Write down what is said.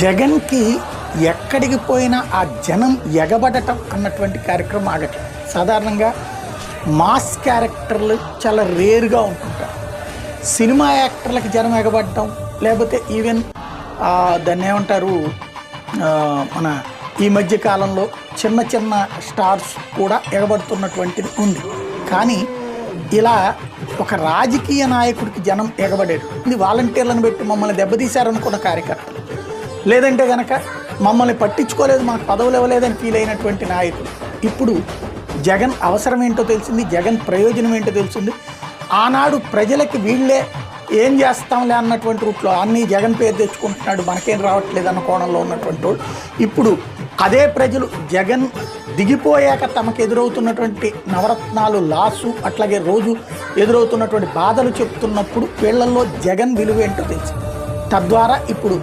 జగన్కి ఎక్కడికి పోయినా ఆ జనం ఎగబడటం అన్నటువంటి కార్యక్రమం ఆగట్లేదు సాధారణంగా మాస్ క్యారెక్టర్లు చాలా రేరుగా ఉంటుంటారు సినిమా యాక్టర్లకి జనం ఎగబడటం లేకపోతే ఈవెన్ దాన్ని ఏమంటారు మన ఈ మధ్య కాలంలో చిన్న చిన్న స్టార్స్ కూడా ఎగబడుతున్నటువంటిది ఉంది. కానీ ఇలా ఒక రాజకీయ నాయకుడికి జనం ఎగబడేది ఇది వాలంటీర్లను పెట్టి మమ్మల్ని దెబ్బతీశారనుకున్న కార్యకర్తలు. లేదంటే కనుక మమ్మల్ని పట్టించుకోలేదు మాకు పదవులు ఇవ్వలేదని ఫీల్ అయినటువంటి నాయకులు ఇప్పుడు జగన్ అవసరం ఏంటో తెలిసింది జగన్ ప్రయోజనం ఏంటో తెలిసింది. ఆనాడు ప్రజలకి వీళ్ళే ఏం చేస్తాంలే అన్నటువంటి రూట్లో అన్నీ జగన్ పేరు తెచ్చుకుంటున్నాడు మనకేం రావట్లేదు అన్న కోణంలో ఉన్నటువంటి వాళ్ళు. ఇప్పుడు అదే ప్రజలు జగన్ దిగిపోయాక తమకు ఎదురవుతున్నటువంటి నవరత్నాలు లాసు అట్లాగే రోజు ఎదురవుతున్నటువంటి బాధలు చెప్తున్నప్పుడు వీళ్ళల్లో జగన్ విలువ ఏంటో తెలిసింది. తద్వారా ఇప్పుడు